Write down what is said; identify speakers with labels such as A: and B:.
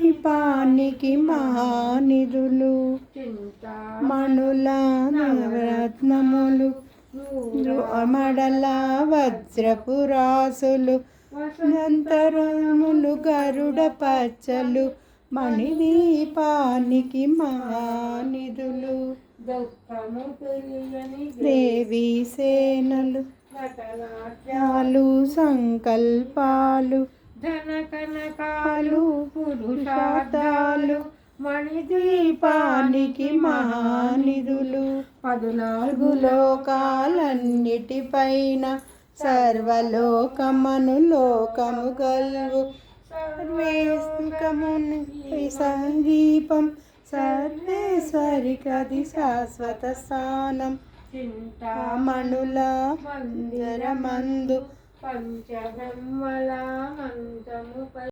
A: దీపానికి మహానిధులు మణుల నవరత్నములు మడల వజ్రపు రాసులు నంతరములు గరుడ పచ్చలు మణిదీపానికి మహానిధులు దేవి సేనలు సంకల్పాలు
B: ధన కనకాలు
A: పురుషార్థాలు మణిదీపానికి మహానిధులు.
B: పదునాలుగు
A: లోకాలన్నిటిపైన సర్వలోకమను లోకము గల్వు. సర్వేకముని సందీపం సర్వేశ్వరికది శాశ్వత స్థానం. చింతామణుల మందిరమందు
B: పంచబ్రహ్మల